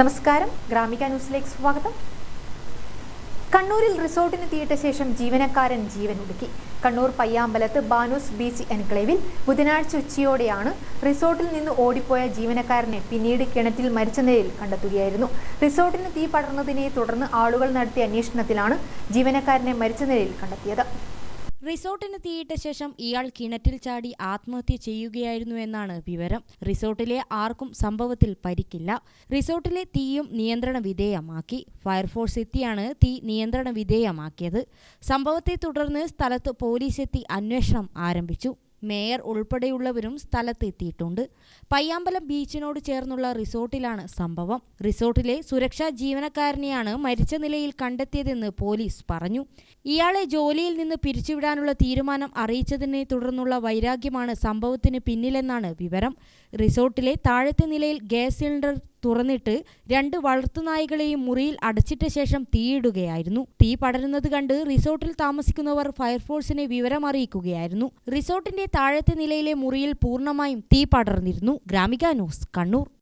നമസ്കാരം. ഗ്രാമിക ന്യൂസിലേക്ക് സ്വാഗതം. കണ്ണൂരിൽ റിസോർട്ടിന് തീയിട്ട ശേഷം ജീവനക്കാരൻ ജീവൻ ഒടുക്കി. കണ്ണൂർ പയ്യാമ്പലത്ത് ബാനൂസ് ബീച്ച് എൻക്ലേവിൽ ബുധനാഴ്ച ഉച്ചയോടെയാണ് റിസോർട്ടിൽ നിന്ന് ഓടിപ്പോയ ജീവനക്കാരനെ പിന്നീട് കിണറ്റിൽ മരിച്ച നിലയിൽ കണ്ടെത്തുകയായിരുന്നു. റിസോർട്ടിന് തീ പടർന്നതിനെ തുടർന്ന് ആളുകൾ നടത്തിയ അന്വേഷണത്തിലാണ് ജീവനക്കാരനെ മരിച്ച നിലയിൽ കണ്ടെത്തിയത്. റിസോർട്ടിന് തീയിട്ട ശേഷം ഇയാൾ കിണറ്റിൽ ചാടി ആത്മഹത്യ ചെയ്യുകയായിരുന്നു എന്നാണ് വിവരം. റിസോർട്ടിലെ ആർക്കും സംഭവത്തിൽ പരിക്കില്ല. റിസോർട്ടിലെ തീയും നിയന്ത്രണ വിധേയമാക്കി. ഫയർഫോഴ്സ് എത്തിയാണ് തീ നിയന്ത്രണ വിധേയമാക്കിയത്. സംഭവത്തെ തുടർന്ന് സ്ഥലത്ത് പോലീസ് എത്തി അന്വേഷണം ആരംഭിച്ചു. മേയർ ഉൾപ്പെടെയുള്ളവരും സ്ഥലത്തെത്തിയിട്ടുണ്ട്. പയ്യാമ്പലം ബീച്ചിനോട് ചേർന്നുള്ള റിസോർട്ടിലാണ് സംഭവം. റിസോർട്ടിലെ സുരക്ഷാ ജീവനക്കാരനെയാണ് മരിച്ച നിലയിൽ കണ്ടെത്തിയതെന്ന് പോലീസ് പറഞ്ഞു. ഇയാളെ ജോലിയിൽ നിന്ന് പിരിച്ചുവിടാനുള്ള തീരുമാനം അറിയിച്ചതിനെ തുടർന്നുള്ള വൈരാഗ്യമാണ് സംഭവത്തിന് പിന്നിലെന്നാണ് വിവരം. റിസോർട്ടിലെ താഴത്തെ നിലയിൽ ഗ്യാസ് സിലിണ്ടർ തുറന്നിട്ട് രണ്ട് വളർത്തുനായ്കളെയും മുറിയിൽ അടച്ചിട്ട ശേഷം തീയിടുകയായിരുന്നു. തീ പടരുന്നത് കണ്ട് റിസോർട്ടിൽ താമസിക്കുന്നവർ ഫയർഫോഴ്സിനെ വിവരമറിയിക്കുകയായിരുന്നു. റിസോർട്ടിന്റെ താഴത്തെ നിലയിലെ മുറിയിൽ പൂർണമായും തീ പടർന്നിരുന്നു. ഗ്രാമിക ന്യൂസ് കണ്ണൂർ.